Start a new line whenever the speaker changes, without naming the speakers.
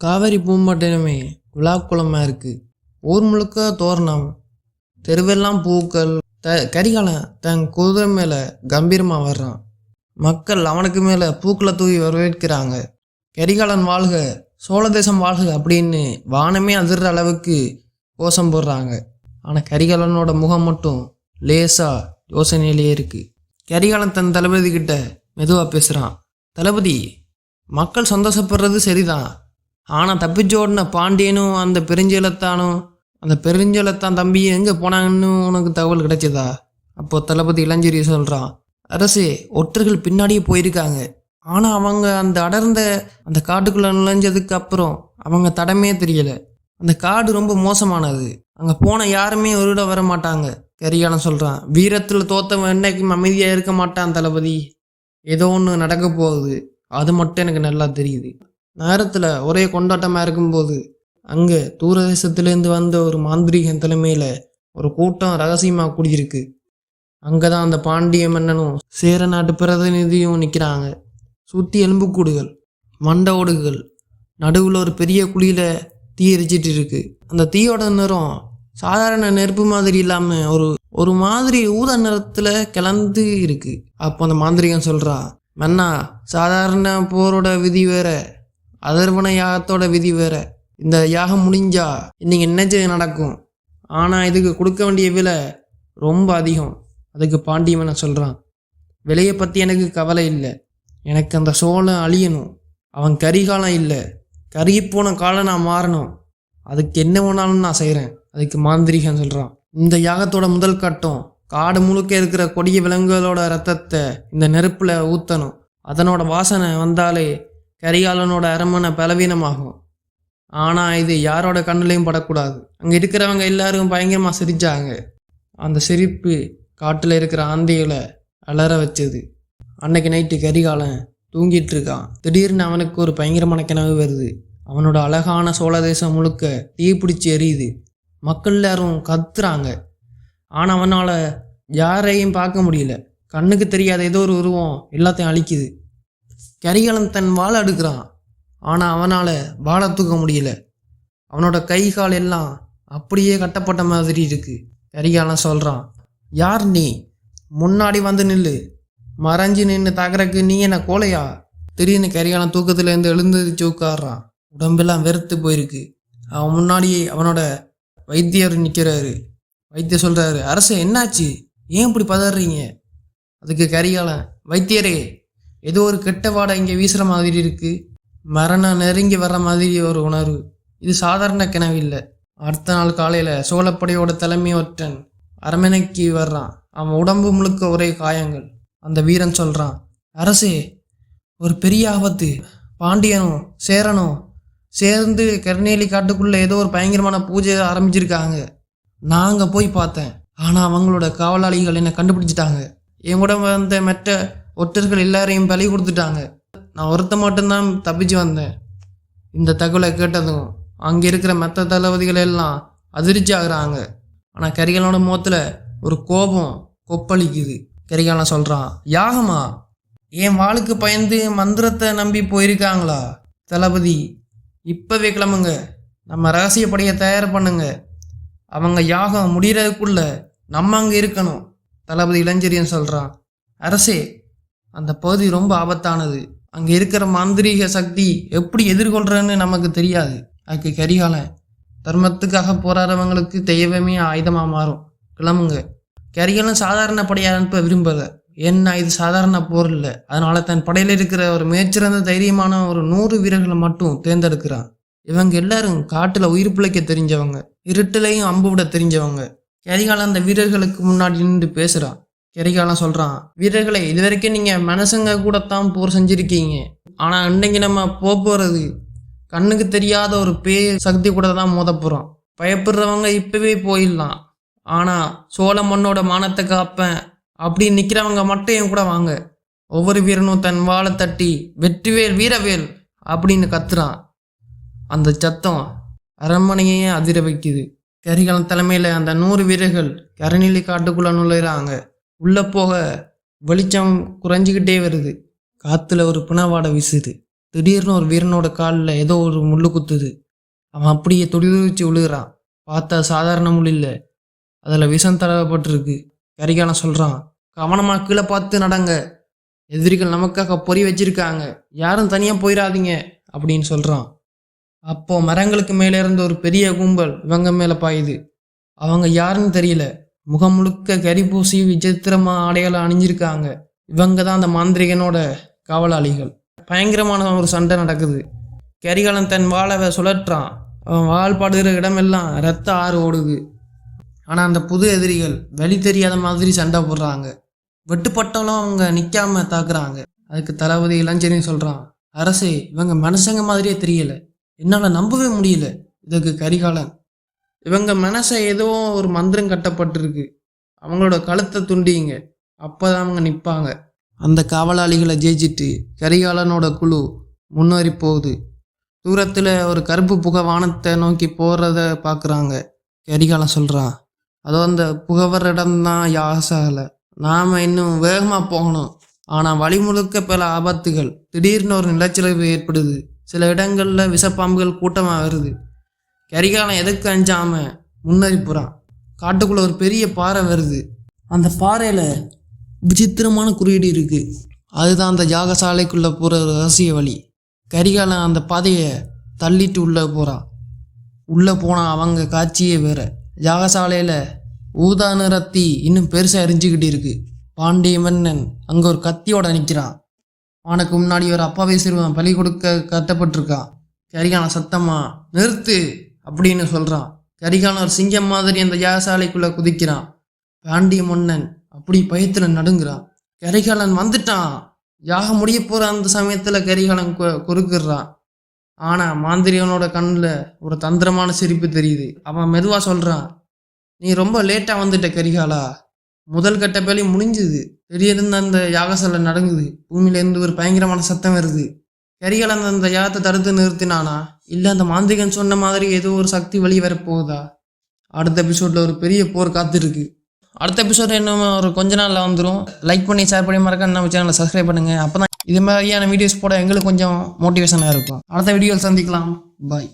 காவேரி பூம்பாட்டினமே விழாக்குளமாக இருக்குது ஊர் முழுக்க தோரணம். தெருவெல்லாம் பூக்கள். த கரிகாலன் தன் குதிரை மேலே கம்பீரமாக வர்றான். மக்கள் அவனுக்கு மேலே பூக்களை தூவி வரவேற்கிறாங்க. கரிகாலன் வாழ்க சோழ தேசம் வாழ்க அப்படின்னு வானமே அதிர்ற அளவுக்கு கோஷம் போடுறாங்க. ஆனால் கரிகாலனோட முகம் மட்டும் லேசாக யோசனையிலேயே இருக்குது கரிகாலன் தன் தளபதி கிட்ட மெதுவாக பேசுகிறான் தளபதி மக்கள் சந்தோஷப்படுறது சரிதான். ஆனால் தப்பிச்சு ஓடின பாண்டியனும் அந்த பெருஞ்சலத்தானும் அந்த பெருஞ்சலத்தான் தம்பி எங்கே போனாங்கன்னு உனக்கு தகவல் கிடைச்சதா? அப்போ தளபதி இளஞ்சேரி சொல்கிறான் அரசே ஒற்றர்கள் பின்னாடியே போயிருக்காங்க. ஆனால் அவங்க அந்த அடர்ந்த அந்த காட்டுக்குள்ளே நுழைஞ்சதுக்கு அப்புறம் அவங்க தடமே தெரியலை. அந்த காடு ரொம்ப மோசமானது. அங்கே போன யாருமே ஒரு வர மாட்டாங்க கரிகாலம் சொல்கிறான் வீரத்தில் தோத்தவன் என்னைக்கும் அமைதியாக இருக்க மாட்டான் தளபதி. ஏதோ ஒன்று நடக்க போகுது. அது மட்டும் எனக்கு நல்லா தெரியுது. நகரத்தில் ஒரே கொண்டாட்டமாக இருக்கும்போது அங்கே தூரதேசத்துலேருந்து வந்த ஒரு மாந்திரிகன் தலைமையில் ஒரு கூட்டம் ரகசியமாக கூடியிருக்கு. அங்கே தான் அந்த பாண்டிய மன்னனும் சேர நாட்டு பிரதிநிதியும் நிற்கிறாங்க சுற்றி எலும்புக்கூடுகள் மண்டை ஓடுகள் நடுவில் ஒரு பெரிய குழியில் தீ எரிச்சிட்டு இருக்கு அந்த தீயோட நிறம் சாதாரண நெருப்பு மாதிரி இல்லாமல் ஒரு ஒரு மாதிரி ஊத நிறத்தில் கிளந்து இருக்கு. அப்போ அந்த மாந்திரிகன் சொல்கிறா மன்னா சாதாரண போரோட விதி வேற. அதர்வன யாகத்தோட விதி வேற. இந்த யாகம் முடிஞ்சா இன்னைக்கு நினைச்சது நடக்கும்? ஆனால் இதுக்கு கொடுக்க வேண்டிய விலை ரொம்ப அதிகம். அதுக்கு பாண்டியவனை சொல்கிறான் விலையை பற்றி எனக்கு கவலை இல்லை. எனக்கு அந்த சோழன் அழியணும். அவன் கரிகாலம் இல்லை. கருகிப்போன காலம் நான் மாறணும். அதுக்கு என்ன வேணாலும் நான் செய்கிறேன் அதுக்கு மாந்திரிகன் சொல்கிறான் இந்த யாகத்தோட முதல் கட்டம் காடு முழுக்க இருக்கிற கொடிய விலங்குகளோட ரத்தத்தை இந்த நெருப்பில் ஊற்றணும் அதனோட வாசனை வந்தாலே கரிகாலனோட அரமனை பலவீனமாகும். ஆனால் இது யாரோட கண்ணுலையும் படக்கூடாது. அங்கே இருக்கிறவங்க எல்லாரும் பயங்கரமாக சிரிச்சாங்க. அந்த சிரிப்பு காட்டில் இருக்கிற ஆந்தைகளை அலற வச்சது. அன்னைக்கு நைட்டு கரிகாலன் தூங்கிட்டு இருக்கான். திடீர்னு அவனுக்கு ஒரு பயங்கரமான கனவு வருது. அவனோட அழகான சோழ தேசம் முழுக்க தீ பிடிச்சி எரியுது. மக்கள் எல்லாரும் கத்துறாங்க. ஆனால் அவனால் யாரையும் பார்க்க முடியல. கண்ணுக்கு தெரியாத ஏதோ ஒரு உருவம் எல்லாத்தையும் அழிக்குது. கரிகாலன் தன் வாழை எடுக்கிறான் ஆனால் அவனால் வாழை தூக்க முடியல. அவனோட கை கால் எல்லாம் அப்படியே கட்டப்பட்ட மாதிரி இருக்கு. கரிகாலன் சொல்கிறான் யார் நீ? முன்னாடி வந்து நில்லு. மறைஞ்சு நின்று தகரக்கு நீ என்ன கோலையா திடீர்னு கரிகாலன் தூக்கத்துலேருந்து எழுந்து உட்காடுறான் உடம்பெல்லாம் வெறுத்து போயிருக்கு. அவன் முன்னாடியே அவனோட வைத்தியர் நிற்கிறாரு வைத்தியர் சொல்கிறாரு அரசு என்னாச்சு? ஏன் இப்படி பதறீங்க? அதுக்கு கரிகாலன் வைத்தியரே ஏதோ ஒரு கெட்ட வாடை இங்கே வீசுகிற மாதிரி இருக்குது மரணம் நெருங்கி வர்ற மாதிரி ஒரு உணர்வு. இது சாதாரண கிணவு இல்லை. அடுத்த நாள் காலையில் சோழப்படையோட தலைமை ஒற்றன் அரமனைக்கு வர்றான். அவன் உடம்பு முழுக்க ஒரே காயங்கள். அந்த வீரன் சொல்கிறான் அரசே ஒரு பெரிய ஆபத்து. பாண்டியனும் சேரனும் சேர்ந்து கருணேலி காட்டுக்குள்ளே ஏதோ ஒரு பயங்கரமான பூஜை ஆரம்பிச்சிருக்காங்க. நான் அங்கே போய் பார்த்தேன். ஆனால் அவங்களோட காவலாளிகள் என்னை கண்டுபிடிச்சிட்டாங்க. என் கூட வந்த மற்ற ஒற்றர்கள் எல்லாரையும் பலி கொடுத்துட்டாங்க. நான் ஒருத்த மட்டும்தான் தப்பிச்சு வந்தேன். இந்த தகவலை கேட்டதும் அங்கே இருக்கிற மற்ற தளபதிகள் எல்லாம் அதிர்ச்சி ஆகுறாங்க. ஆனால் கரிகாலனோட முகத்தில் ஒரு கோபம் கொப்பளிக்குது. கரிகாலன் சொல்கிறான் யாகமா? என் வாளுக்கு பயந்து மந்திரத்தை நம்பி போயிருக்காங்களா? தளபதி இப்போவே கிளம்புங்க. நம்ம ரகசியப்படையை தயார் பண்ணுங்க. அவங்க யாகம் முடிகிறதுக்குள்ள நம்ம அங்கே இருக்கணும். தளபதி இளஞ்செரியன் சொல்கிறான் அரசே அந்த பகுதி ரொம்ப ஆபத்தானது. அங்கே இருக்கிற மாந்திரீக சக்தி எப்படி எதிர்கொள்றன்னு நமக்கு தெரியாது. அதுக்கு கரிகாலன் தர்மத்துக்காக போராடுறவங்களுக்கு தெய்வமே ஆயுதமாக மாறும். கிளம்புங்க. கரிகாலன் சாதாரண படையை அனுப்ப விரும்பல. ஏன்னா இது சாதாரண போர் இல்லை. அதனால தன் படையில் இருக்கிற ஒரு மிகச்சிறந்த தைரியமான ஒரு நூறு வீரர்களை மட்டும் தேர்ந்தெடுக்கிறான். இவங்க எல்லாரும் காட்டில் உயிர் பிழைக்க தெரிஞ்சவங்க. இருட்டிலையும் அம்பு விட தெரிஞ்சவங்க. கரிகாலன் அந்த வீரர்களுக்கு முன்னாடி நின்று பேசுகிறான் கரிகாலம் சொல்கிறான் வீரர்களை இது வரைக்கும் நீங்கள் மனசுங்க கூடத்தான் போர் செஞ்சுருக்கீங்க. ஆனால் இன்னைக்கு நம்ம போக போகிறது கண்ணுக்கு தெரியாத ஒரு பேய் சக்தி கூட தான் மோத போகிறோம் பயப்படுறவங்க இப்போவே போயிடலாம். ஆனால் சோழ மண்ணோட மானத்தை காப்பேன். அப்படி நிற்கிறவங்க மட்டும் என் கூட வாங்க. ஒவ்வொரு வீரனும் தன் வாழை தட்டி வெற்றிவேல் வீரவேல் அப்படின்னு கத்துறான். அந்த சத்தம் அரண்மனையே அதிர வைக்குது. கரிகாலன் தலைமையில் அந்த நூறு வீரர்கள் கரநிலை காட்டுக்குள்ளே நுழையிறாங்க. உள்ளே போக வெளிச்சம் குறைஞ்சிக்கிட்டே வருது. காற்றுல ஒரு பிணவாடை வீசுது. திடீர்னு ஒரு வீரனோட காலில் ஏதோ ஒரு முள்ளு குத்துது. அவன் அப்படியே துடிதுடிச்சு விழுகிறான். பார்த்தா சாதாரண முள் இல்லை. அதில் விஷம் தடவப்பட்டிருக்கு. கரிகாலம் சொல்கிறான் கவனமாக கீழே பார்த்து நடங்க. எதிரிகள் நமக்காக பொறி வச்சிருக்காங்க. யாரும் தனியாக போயிடாதீங்க அப்படின்னு சொல்கிறான் அப்போது மரங்களுக்கு மேலே இருந்த ஒரு பெரிய கும்பல் இவங்க மேலே பாயுது. அவங்க யாருன்னு தெரியல. முகம் முழுக்க கரி பூசி விசித்திரமா ஆடைகளை அணிஞ்சிருக்காங்க. இவங்க தான் அந்த மாந்திரிகனோட காவலாளிகள். பயங்கரமான ஒரு சண்டை நடக்குது. கரிகாலன் தன் வாழை சுழற்றான். அவன் வாள் படுகிற இடமெல்லாம் ரத்த ஆறு ஓடுது. ஆனால் அந்த புது எதிரிகள் வெளி தெரியாத மாதிரி சண்டை போடுறாங்க. வெட்டுப்பட்டாலும் அவங்க நிற்காம தாக்குறாங்க. அதுக்கு தளபதி இளஞ்சனி சொல்கிறான் அரசே இவங்க மனுஷங்க மாதிரியே தெரியல. என்னால் நம்பவே முடியல. இதுக்கு கரிகாலன் இவங்க மனசை ஏதோ ஒரு மந்திரம் கட்டப்பட்டிருக்கு. அவங்களோட கழுத்தை துண்டிங்க. அப்போதான் அவங்க நிற்பாங்க அந்த காவலாளிகளை ஜெயிச்சிட்டு கரிகாலனோட குழு முன்னேறி போகுது. தூரத்தில் ஒரு கருப்பு புகை வானத்தை நோக்கி போகிறத பார்க்குறாங்க கரிகாலன் சொல்கிறான் அதோ அந்த புகவர் இடம்தான் யாசாகலை நாம் இன்னும் வேகமாக போகணும். ஆனால் வழி முழுக்க பல ஆபத்துகள். திடீர்னு ஒரு நிலச்சரிவு ஏற்படுது. சில இடங்களில் விஷப்பாம்புகள் கூட்டமாக வருது. கரிகாலம் எதுக்கு அஞ்சாம? முன்னேறி போகிறான் காட்டுக்குள்ள ஒரு பெரிய பாறை வருது. அந்த பாறையில் விசித்திரமான குறியீடு இருக்கு. அதுதான் அந்த யாகசாலைக்குள்ள போகிற ரகசிய வழி. கரிகாலன் அந்த பாதையை தள்ளிட்டு உள்ளே போகிறான் உள்ளே போனால் அவங்க காட்சியே வேற. யாகசாலையில் ஊதா நிறத்தி இன்னும் பெருசாக எரிஞ்சுக்கிட்டு இருக்கு. பாண்டிய மன்னன் அங்கே ஒரு கத்தியோட நிற்கிறான் அவனுக்கு முன்னாடி ஒரு அப்பாவை சிறுவன் பலி கொடுக்க கட்டப்பட்டிருக்கான் கரிகாலன் சத்தமா நிறுத்து! அப்படின்னு சொல்கிறான் கரிகாலன் ஒரு சிங்கம் மாதிரி அந்த யாகசாலைக்குள்ளே குதிக்கிறான். பாண்டிய மன்னன் அப்படி பயத்தில் நடுங்கிறான். கரிகாலன் வந்துட்டான். யாகம் முடிய போகிற அந்த சமயத்தில் கரிகாலன் கொ குறுக்கிடுறான். ஆனால் மாந்திரியவனோட கண்ணில் ஒரு தந்திரமான சிரிப்பு தெரியுது. அவன் மெதுவாக சொல்கிறான் நீ ரொம்ப லேட்டாக வந்துட்ட கரிகாலா. முதல் கட்ட வேலை முடிஞ்சுது திடீர்னு அந்த யாகசாலை நடங்குது. பூமியிலேருந்து ஒரு பயங்கரமான சத்தம் வருது. கரிகாலன் அந்த யாத்தை தடுத்து நிறுத்தினானா? இல்லை அந்த மாந்திரிகன் சொன்ன மாதிரி ஏதோ ஒரு சக்தி வெளியே வரப்போகுதா? அடுத்த எபிசோடில் ஒரு பெரிய போர் காத்திருக்கு. அடுத்த எபிசோட் இன்னும் ஒரு கொஞ்ச நாளில் வந்துடும் லைக் பண்ணி ஷேர் பண்ணி மறக்க நம்ம சேனலை சப்ஸ்கிரைப் பண்ணுங்கள் அப்போ தான் இது மாதிரியான வீடியோஸ் போட எங்களுக்கு கொஞ்சம் மோட்டிவேஷனாக இருக்கும். அடுத்த வீடியோவில் சந்திக்கலாம். பாய்